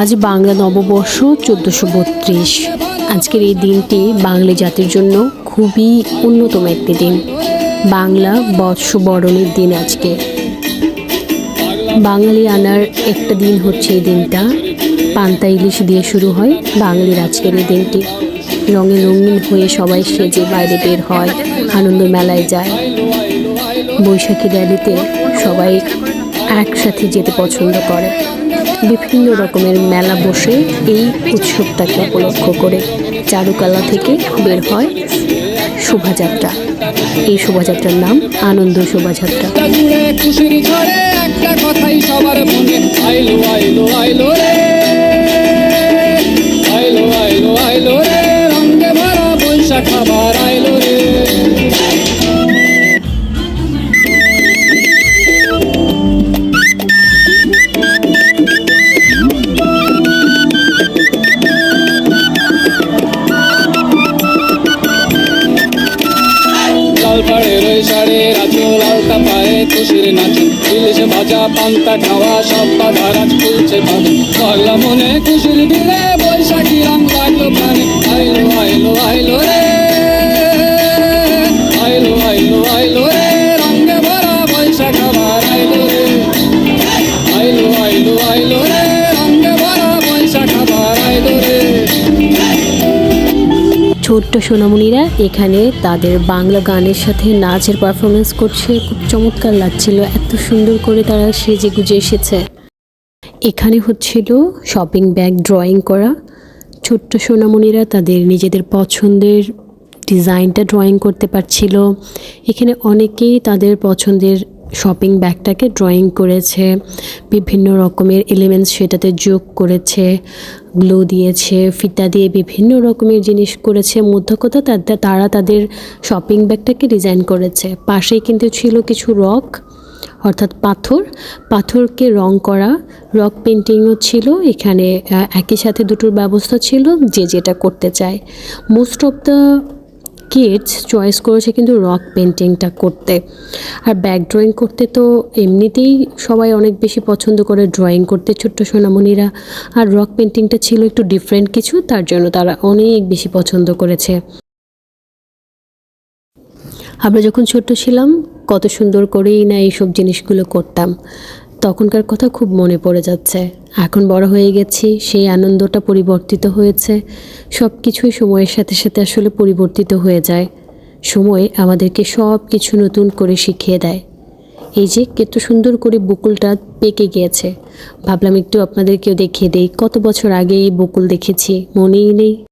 আজ বাংলা নববর্ষ চোদ্দোশো বত্রিশ। আজকের এই দিনটি বাঙালি জাতির জন্য খুবই অন্যতম একটি দিন। বাংলা বর্ষবরণের দিন আজকে। বাঙালি আনার একটা দিন হচ্ছে এই দিনটা। পান্তা ইলিশ দিয়ে শুরু হয় বাঙালির আজকের এই দিনটি। রঙে রঙিন হয়ে সবাই সেজে বাইরে বের হয়, আনন্দ মেলায় যায়। বৈশাখী র্যালিতে সবাই একসাথে যেতে পছন্দ করে। বিভিন্ন রকমের মেলা বসে এই উৎসবটাকে উপলক্ষ করে চারুকলা থেকে বের হয় শোভাযাত্রা। এই শোভাযাত্রার নাম আনন্দ শোভাযাত্রা। একটা কথাই সবার পাড়ের রাজো লালটা পায়ে খুশির নাচে। ইলিশ ভাজা, পান্তা খাওয়া, সব বাধারাজ খুলছে পাবে পাগলা মনে খুশির বিলে বৈশাখী রং লাগল প্রাণে। ছোট্ট সোনামণিরা এখানে তাদের বাংলা গানের সাথে নাচের পারফরমেন্স করছে। খুব চমৎকার লাগছিল, এত সুন্দর করে তারা সেজে গুজে এসেছে। এখানে হচ্ছিল শপিং ব্যাগ ড্রয়িং করা। ছোট্ট সোনামণিরা তাদের নিজেদের পছন্দের ডিজাইনটা ড্রয়িং করতে পারছিল। এখানে অনেকেই তাদের পছন্দের শপিং ব্যাগটাকে ড্রয়িং করেছে, বিভিন্ন রকমের এলিমেন্টস সেটাতে যোগ করেছে গ্লো দিয়েছে, ফিতা দিয়ে বিভিন্ন রকমের জিনিস করেছে। মধ্য কথা তারা তাদের শপিং ব্যাগটাকে ডিজাইন করেছে। পাশেই কিন্তু ছিল কিছু রক, অর্থাৎ পাথর। পাথরকে রং করা, রক পেন্টিংও ছিল। এখানে একই সাথে দুটোর ব্যবস্থা ছিল যে যেটা করতে চায়। Most of the kids choice করেছে কিন্তু রক পেন্টিংটা করতে। আর ব্যাক ড্রয়িং করতে তো এমনিতেই সবাই অনেক বেশি পছন্দ করে ড্রয়িং করতে ছোট্ট সোনামণিরা। আর রক পেন্টিংটা ছিল একটু ডিফারেন্ট কিছু, তার জন্য তারা অনেক বেশি পছন্দ করেছে। আমরা যখন ছোট্ট ছিলাম, কত সুন্দর করেই না এইসব জিনিসগুলো করতাম। তখনকার কথা খুব মনে পড়ে যাচ্ছে। এখন বড় হয়ে গেছি, সেই আনন্দটা পরিবর্তিত হয়েছে। সব কিছুই সময়ের সাথে সাথে আসলে পরিবর্তিত হয়ে যায়। সময় আমাদেরকে সব কিছু নতুন করে শিখিয়ে দেয়। এই যে কত সুন্দর করে বকুলটা পেকে গিয়েছে। ভাবলাম একটু আপনাদেরকেও দেখিয়ে দেই, কত বছর আগে এই বকুল দেখেছি, মনেই নেই।